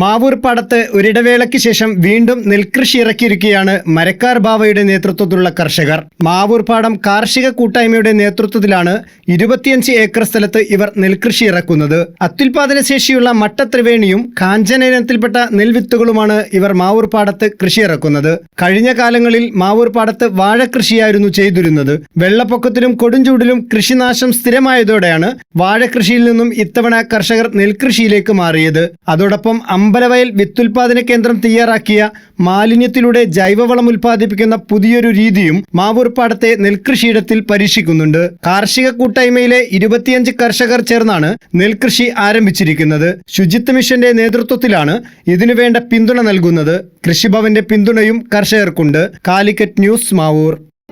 മാവൂർ പാടത്ത് ഒരിടവേളയ്ക്ക് ശേഷം വീണ്ടും നെൽകൃഷി ഇറക്കിയിരിക്കുകയാണ് മരക്കാർ ബാവയുടെ നേതൃത്വത്തിലുള്ള കർഷകർ. മാവൂർ പാടം കാർഷിക കൂട്ടായ്മയുടെ നേതൃത്വത്തിലാണ് ഇരുപത്തിയഞ്ച് ഏക്കർ സ്ഥലത്ത് ഇവർ നെൽകൃഷി ഇറക്കുന്നത്. അത്യുൽപാദന ശേഷിയുള്ള മട്ടത്രിവേണിയും കാഞ്ചന ഇനത്തിൽപ്പെട്ട നെൽവിത്തുകളുമാണ് ഇവർ മാവൂർ പാടത്ത് കൃഷി ഇറക്കുന്നത്. കഴിഞ്ഞ കാലങ്ങളിൽ മാവൂർ പാടത്ത് വാഴകൃഷിയായിരുന്നു ചെയ്തിരുന്നത്. വെള്ളപ്പൊക്കത്തിലും കൊടുംചൂടിലും കൃഷിനാശം സ്ഥിരമായതോടെയാണ് വാഴകൃഷിയിൽ നിന്നും ഇത്തവണ കർഷകർ നെൽകൃഷിയിലേക്ക് മാറിയത്. അതോടൊപ്പം അമ്പലവയൽ വിത്തുൽപാദന കേന്ദ്രം തയ്യാറാക്കിയ മാലിന്യത്തിലൂടെ ജൈവവളം ഉൽപ്പാദിപ്പിക്കുന്ന പുതിയൊരു രീതിയും മാവൂർപ്പാടത്തെ നെൽകൃഷിയിടത്തിൽ പരീക്ഷിക്കുന്നുണ്ട്. കാർഷിക കൂട്ടായ്മയിലെ ഇരുപത്തിയഞ്ച് കർഷകർ ചേർന്നാണ് നെൽകൃഷി ആരംഭിച്ചിരിക്കുന്നത്. ശുചിത്വ മിഷന്റെ നേതൃത്വത്തിലാണ് ഇതിനുവേണ്ട പിന്തുണ നൽകുന്നത്. കൃഷിഭവന്റെ പിന്തുണയും കർഷകർക്കുണ്ട്. Calicut news Mavoor.